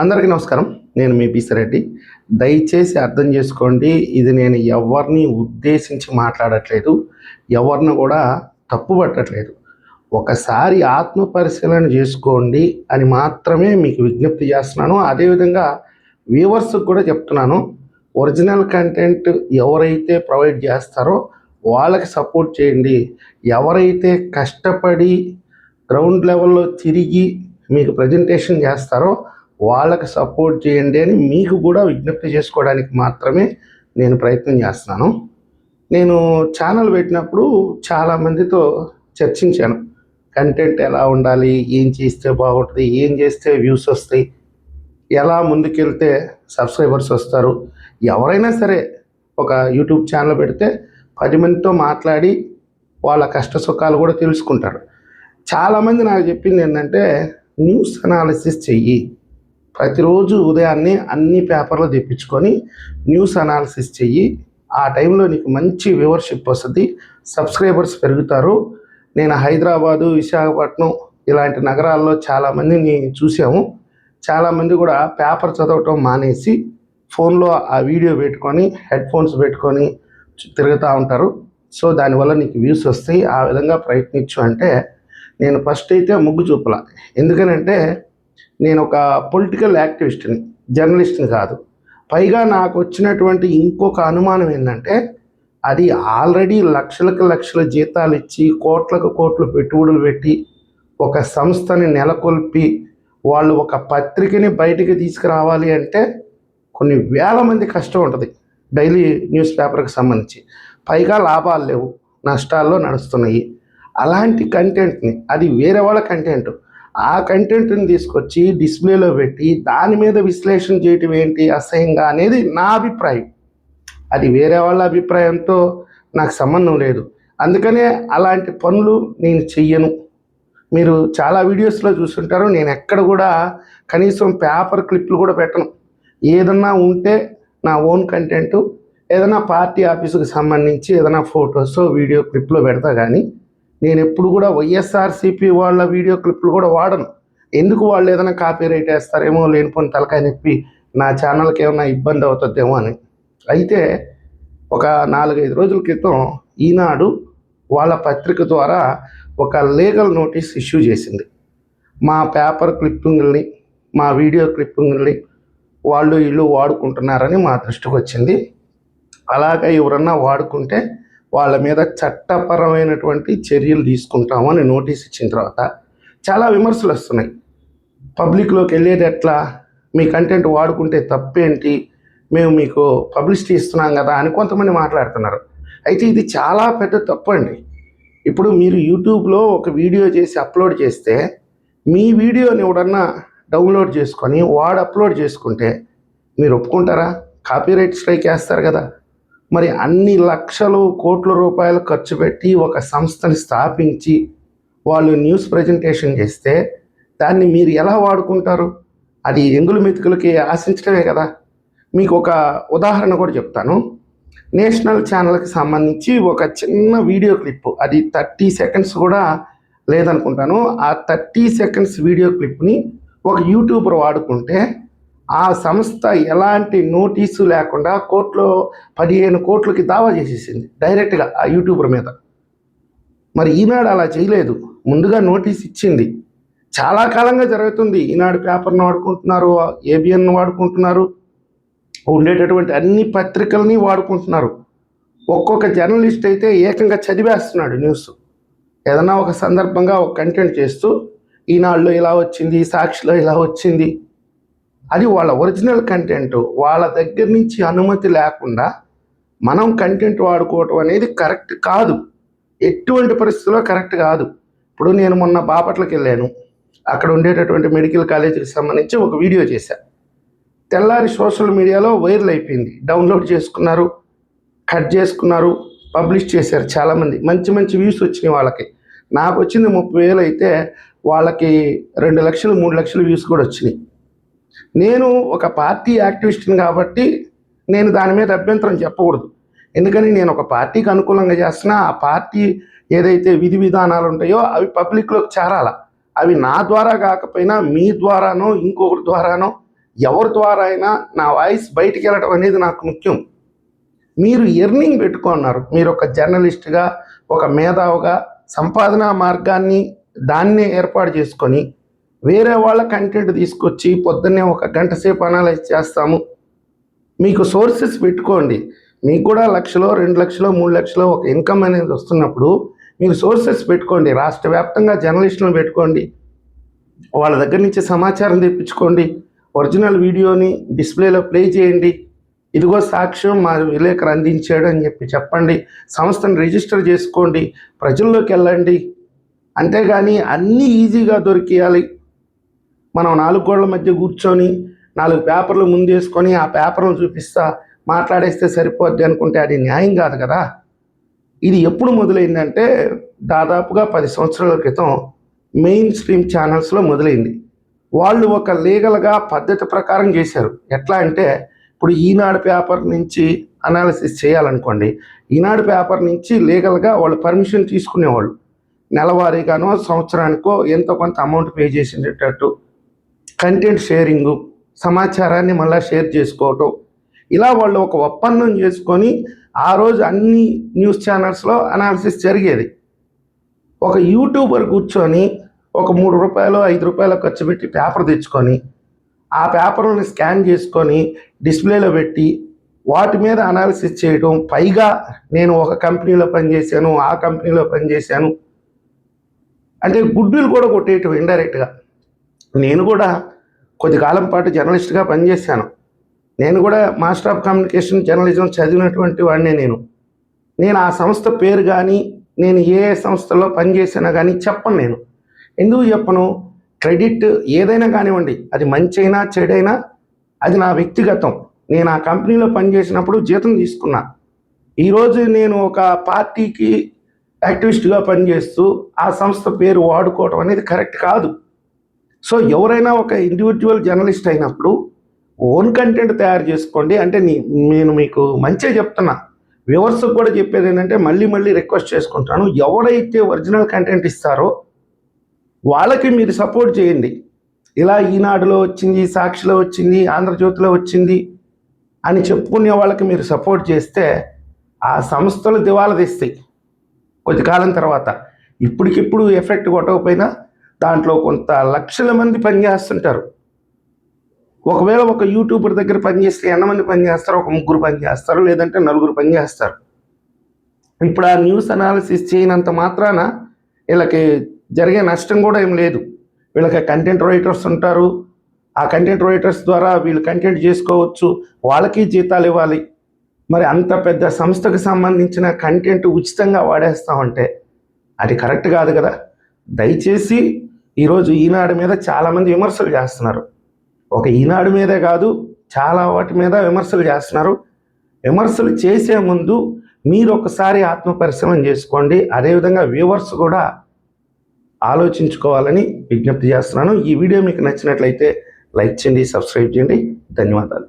అందరికీ నమస్కారం. నేను మీ పిసిరెడ్డి దయచేసి అర్థం చేసుకోండి ఇది నేను ఎవరిని ఉద్దేశించి మాట్లాడట్లేదు ఎవరిని కూడా తప్పు పట్టట్లేదు. ఒకసారి ఆత్మ పరిశీలన చేసుకోండి అని మాత్రమే మీకు విజ్ఞప్తి చేస్తున్నాను. అదేవిధంగా వ్యూవర్స్కి కూడా చెప్తున్నాను. ఒరిజినల్ కంటెంట్ ఎవరైతే ప్రొవైడ్ చేస్తారో వాళ్ళకి సపోర్ట్ చేయండి. ఎవరైతే కష్టపడి గ్రౌండ్ లెవెల్లో తిరిగి మీకు ప్రజెంటేషన్ చేస్తారో వాళ్ళకి సపోర్ట్ చేయండి అని మీకు కూడా విజ్ఞప్తి చేసుకోవడానికి మాత్రమే నేను ప్రయత్నం చేస్తున్నాను. నేను ఛానల్ పెట్టినప్పుడు చాలామందితో చర్చించాను. కంటెంట్ ఎలా ఉండాలి ఏం చేస్తే బాగుంటుంది ఏం చేస్తే వ్యూస్ వస్తాయి ఎలా ముందుకెళ్తే సబ్స్క్రైబర్స్ వస్తారు ఎవరైనా సరే ఒక యూట్యూబ్ ఛానల్ పెడితే పది మందితో మాట్లాడి వాళ్ళ కష్ట సుఖాలు కూడా తెలుసుకుంటారు. చాలామంది నాకు చెప్పింది ఏంటంటే న్యూస్ అనాలిసిస్ చెయ్యి. ప్రతిరోజు ఉదయాన్నే అన్ని పేపర్లు తెప్పించుకొని న్యూస్ అనాలిసిస్ చెయ్యి. ఆ టైంలో నీకు మంచి వ్యూవర్షిప్ వస్తుంది. సబ్స్క్రైబర్స్ పెరుగుతారు. నేను హైదరాబాదు విశాఖపట్నం ఇలాంటి నగరాల్లో చాలామందిని చూసాము చాలామంది కూడా పేపర్ చదవటం మానేసి ఫోన్లో ఆ వీడియో పెట్టుకొని హెడ్ ఫోన్స్ పెట్టుకొని తిరుగుతూ ఉంటారు. సో దానివల్ల నీకు వ్యూస్ వస్తాయి. ఆ విధంగా ప్రయత్నించు అంటే నేను ఫస్ట్ అయితే మొగ్గు చూపల. ఎందుకనంటే నేను ఒక పొలిటికల్ యాక్టివిస్ట్ని జర్నలిస్ట్ని కాదు. పైగా నాకు వచ్చినటువంటి ఇంకొక అనుమానం ఏంటంటే అది ఆల్రెడీ లక్షలకు లక్షల జీతాలు ఇచ్చి కోట్లకు కోట్లు పెట్టుబడులు పెట్టి ఒక సంస్థని నెలకొల్పి వాళ్ళు ఒక పత్రికని బయటికి తీసుకురావాలి అంటే కొన్ని వేల మంది కష్టం ఉంటుంది డైలీ న్యూస్ పేపర్కి సంబంధించి. పైగా లాభాలు లేవు నష్టాల్లో నడుస్తున్నాయి. అలాంటి కంటెంట్ని అది వేరే వాళ్ళ కంటెంట్ ఆ కంటెంట్ని తీసుకొచ్చి డిస్ప్లేలో పెట్టి దాని మీద విశ్లేషణ చేయటం ఏంటి? అసహ్యంగా అనేది నా అభిప్రాయం. అది వేరే వాళ్ళ అభిప్రాయంతో నాకు సంబంధం లేదు. అందుకనే అలాంటి పనులు నేను చెయ్యను. మీరు చాలా వీడియోస్లో చూస్తుంటారు నేను ఎక్కడ కూడా కనీసం పేపర్ క్లిప్లు కూడా పెట్టను. ఏదన్నా ఉంటే నా ఓన్ కంటెంట్ ఏదైనా పార్టీ ఆఫీసుకు సంబంధించి ఏదైనా ఫొటోస్ వీడియో క్లిప్లో పెడతా కానీ నేను ఎప్పుడు కూడా వైఎస్ఆర్సీపీ వాళ్ళ వీడియో క్లిప్లు కూడా వాడను. ఎందుకు వాళ్ళు ఏదైనా కాపీ రైట్ వేస్తారేమో లేనిపోని తలకాయ నొప్పి నా ఛానల్కి ఏమైనా ఇబ్బంది అవుతుందేమో అని. అయితే ఒక నాలుగైదు రోజుల క్రితం ఈనాడు వాళ్ళ పత్రిక ద్వారా ఒక లీగల్ నోటీస్ ఇష్యూ చేసింది. మా పేపర్ క్లిప్పింగ్ని మా వీడియో క్లిప్పింగ్ని వాళ్ళు ఇల్లు వాడుకుంటున్నారని మా దృష్టికి వచ్చింది అలాగే ఎవరన్నా వాడుకుంటే వాళ్ళ మీద చట్టపరమైనటువంటి చర్యలు తీసుకుంటామని నోటీస్ ఇచ్చిన తర్వాత చాలా విమర్శలు వస్తున్నాయి. పబ్లిక్లోకి వెళ్ళేది ఎట్లా? మీ కంటెంట్ వాడుకుంటే తప్పేంటి? మేము మీకు పబ్లిసిటీ ఇస్తున్నాం కదా అని కొంతమంది మాట్లాడుతున్నారు. అయితే ఇది చాలా పెద్ద తప్పు అండి ఇప్పుడు మీరు యూట్యూబ్లో ఒక వీడియో చేసి అప్లోడ్ చేస్తే మీ వీడియోని ఎవడన్నా డౌన్లోడ్ చేసుకొని వాడు అప్లోడ్ చేసుకుంటే మీరు ఒప్పుకుంటారా? కాపీరైట్ స్ట్రైక్ వేస్తారు కదా. మరి అన్ని లక్షలు కోట్ల రూపాయలు ఖర్చు పెట్టి ఒక సంస్థని స్థాపించి వాళ్ళు న్యూస్ ప్రజెంటేషన్ చేస్తే దాన్ని మీరు ఎలా వాడుకుంటారు? అది ఎంగులు మెతుకులకి ఆశించడమే కదా. మీకు ఒక ఉదాహరణ కూడా చెప్తాను. నేషనల్ ఛానల్కి సంబంధించి ఒక చిన్న వీడియో క్లిప్ అది థర్టీ సెకండ్స్ కూడా లేదనుకుంటాను. ఆ థర్టీ సెకండ్స్ వీడియో క్లిప్ని ఒక యూట్యూబర్ వాడుకుంటే ఆ సంస్థ ఎలాంటి నోటీసు లేకుండా కోర్టులో పదిహేను కోట్లకి దావా చేసేసింది డైరెక్ట్గా ఆ యూట్యూబర్ మీద. మరి ఈనాడు అలా చేయలేదు. ముందుగా నోటీస్ ఇచ్చింది. చాలా కాలంగా జరుగుతుంది. ఈనాడు పేపర్ను వాడుకుంటున్నారు ఏబిఎన్ వాడుకుంటున్నారు ఉండేటటువంటి అన్ని పత్రికల్ని వాడుకుంటున్నారు. ఒక్కొక్క జర్నలిస్ట్ అయితే ఏకంగా చదివేస్తున్నాడు న్యూస్. ఏదన్నా ఒక సందర్భంగా ఒక కంటెంట్ చేస్తూ ఈనాడులో ఇలా వచ్చింది సాక్షిలో ఇలా వచ్చింది అది వాళ్ళ ఒరిజినల్ కంటెంట్ వాళ్ళ దగ్గర నుంచి అనుమతి లేకుండా మనం కంటెంట్ వాడుకోవటం అనేది కరెక్ట్ కాదు. ఎటువంటి పరిస్థితుల్లో కరెక్ట్ కాదు. ఇప్పుడు నేను మొన్న బాపట్లకి వెళ్ళాను. అక్కడ ఉండేటటువంటి మెడికల్ కాలేజీకి సంబంధించి ఒక వీడియో చేశాను తెల్లారి సోషల్ మీడియాలో వైరల్ అయిపోయింది. డౌన్లోడ్ చేసుకున్నారు కట్ చేసుకున్నారు పబ్లిష్ చేశారు చాలామంది. మంచి మంచి వ్యూస్ వచ్చినాయి వాళ్ళకి. నాకు వచ్చింది ముప్పై వేలు అయితే వాళ్ళకి రెండు లక్షలు మూడు లక్షలు వ్యూస్ కూడా వచ్చినాయి. నేను ఒక పార్టీ యాక్టివిస్ట్ని కాబట్టి నేను దాని మీద అభ్యంతరం చెప్పకూడదు. ఎందుకని నేను ఒక పార్టీకి అనుకూలంగా చేస్తున్నా ఆ పార్టీ ఏదైతే విధి విధానాలు ఉంటాయో అవి పబ్లిక్లోకి చేరాల. అవి నా ద్వారా కాకపోయినా మీ ద్వారానో ఇంకొకరి ద్వారానో ఎవరి ద్వారా అయినా నా వాయిస్ బయటికి వెళ్ళడం అనేది నాకు ముఖ్యం. మీరు ఎర్నింగ్ పెట్టుకున్నారు. మీరు ఒక జర్నలిస్ట్గా ఒక మేధావుగా సంపాదన మార్గాన్ని దాన్నే ఏర్పాటు చేసుకొని వేరే వాళ్ళ కంటెంట్ తీసుకొచ్చి పొద్దున్నే ఒక గంట సేపు అనలైజ్ చేస్తాము. మీకు సోర్సెస్ పెట్టుకోండి. మీకు కూడా లక్షలో రెండు లక్షలో మూడు లక్షలో ఒక ఇన్కమ్ అనేది వస్తున్నప్పుడు మీరు సోర్సెస్ పెట్టుకోండి. రాష్ట్ర వ్యాప్తంగా జర్నలిస్టులను పెట్టుకోండి. వాళ్ళ దగ్గర నుంచి సమాచారం తెప్పించుకోండి. ఒరిజినల్ వీడియోని డిస్ప్లేలో ప్లే చేయండి. ఇదిగో సాక్ష్యం మా విలేకరు అందించాడు అని చెప్పి చెప్పండి. సంస్థను రిజిస్టర్ చేసుకోండి. ప్రజల్లోకి వెళ్ళండి. అంతేగాని అన్నీ ఈజీగా దొరికేయాలి. మనం నాలుగు గోడల మధ్య కూర్చొని నాలుగు పేపర్లు ముందేసుకొని ఆ పేపర్లు చూపిస్తా మాట్లాడేస్తే సరిపోద్ది అనుకుంటే అది న్యాయం కాదు కదా. ఇది ఎప్పుడు మొదలైందంటే దాదాపుగా పది సంవత్సరాల క్రితం మెయిన్ స్ట్రీమ్ ఛానల్స్లో మొదలైంది. వాళ్ళు ఒక లీగల్గా పద్ధతి ప్రకారం చేశారు. ఎట్లా అంటే ఇప్పుడు ఈనాడు పేపర్ నుంచి అనాలిసిస్ చేయాలనుకోండి ఈనాడు పేపర్ నుంచి లీగల్గా వాళ్ళు పర్మిషన్ తీసుకునేవాళ్ళు. నెలవారీగానో సంవత్సరానికో ఎంతో కొంత అమౌంట్ పే చేసేటట్టు కంటెంట్ షేరింగు సమాచారాన్ని మళ్ళీ షేర్ చేసుకోవటం. ఇలా వాళ్ళు ఒక ఒప్పందం చేసుకొని ఆ రోజు అన్ని న్యూస్ ఛానల్స్లో అనాలిసిస్ జరిగేది. ఒక యూట్యూబర్ కూర్చొని ఒక మూడు రూపాయలు ఐదు రూపాయలు ఖర్చు పెట్టి పేపర్ తెచ్చుకొని ఆ పేపర్ని స్కాన్ చేసుకొని డిస్ప్లేలో పెట్టి వాటి మీద అనాలిసిస్ చేయడం పైగా నేను ఒక కంపెనీలో పనిచేశాను ఆ కంపెనీలో పనిచేశాను. అంటే గుడ్డులు కూడా కొట్టేయటం ఇండైరెక్ట్గా. నేను కూడా కొద్ది కాలం పాటు జర్నలిస్ట్గా పనిచేశాను. నేను కూడా మాస్టర్ ఆఫ్ కమ్యూనికేషన్ జర్నలిజం చదివినటువంటి వాడినే నేను. నేను ఆ సంస్థ పేరు కానీ నేను ఏ సంస్థలో పనిచేసినా కానీ చెప్పను నేను. ఎందుకు చెప్పను? క్రెడిట్ ఏదైనా కానివ్వండి అది మంచైనా చెడైనా అది నా వ్యక్తిగతం. నేను ఆ కంపెనీలో పనిచేసినప్పుడు జీతం తీసుకున్నా. ఈరోజు నేను ఒక పార్టీకి యాక్టివిస్ట్గా పనిచేస్తూ ఆ సంస్థ పేరు వాడుకోవడం అనేది కరెక్ట్ కాదు. సో ఎవరైనా ఒక ఇండివిజువల్ జర్నలిస్ట్ అయినప్పుడు ఓన్ కంటెంట్ తయారు చేసుకోండి. అంటే నీ నేను మీకు మంచిగా చెప్తున్నా. వ్యూవర్స్కి కూడా చెప్పేది ఏంటంటే మళ్ళీ మళ్ళీ రిక్వెస్ట్ చేసుకుంటాను. ఎవరైతే ఒరిజినల్ కంటెంట్ ఇస్తారో వాళ్ళకి మీరు సపోర్ట్ చేయండి. ఇలా ఈనాడులో వచ్చింది సాక్షిలో వచ్చింది ఆంధ్రజ్యోతిలో వచ్చింది అని చెప్పుకునే వాళ్ళకి మీరు సపోర్ట్ చేస్తే ఆ సంస్థలు దివాలా తీస్తాయి. కొద్ది కాలం తర్వాత. ఇప్పటికిప్పుడు ఎఫెక్ట్ కొట్టకపోయినా దాంట్లో కొంత లక్షల మంది పనిచేస్తుంటారు. ఒకవేళ ఒక యూట్యూబర్ దగ్గర పనిచేస్తే ఎంతమంది పనిచేస్తారు? ఒక ముగ్గురు పనిచేస్తారు లేదంటే నలుగురు పనిచేస్తారు. ఇప్పుడు ఆ న్యూస్ అనాలిసిస్ చేయనంత మాత్రాన వీళ్ళకి జరిగే నష్టం కూడా ఏం లేదు. వీళ్ళకి కంటెంట్ రైటర్స్ ఉంటారు. ఆ కంటెంట్ రైటర్స్ ద్వారా వీళ్ళు కంటెంట్ చేసుకోవచ్చు. వాళ్ళకి జీతాలు ఇవ్వాలి. మరి అంత పెద్ద సంస్థకు సంబంధించిన కంటెంట్ ఉచితంగా వాడేస్తామంటే అది కరెక్ట్ కాదు కదా. దయచేసి ఈరోజు ఈనాడు మీద చాలామంది విమర్శలు చేస్తున్నారు. ఒక ఈనాడు మీదే కాదు చాలా వాటి మీద విమర్శలు చేస్తున్నారు. విమర్శలు చేసే ముందు మీరు ఒకసారి ఆత్మ పరిశ్రమం చేసుకోండి అదేవిధంగా వ్యూవర్స్ కూడా ఆలోచించుకోవాలని విజ్ఞప్తి చేస్తున్నాను. ఈ వీడియో మీకు నచ్చినట్లయితే లైక్ చేయండి సబ్స్క్రైబ్ చేయండి. ధన్యవాదాలు.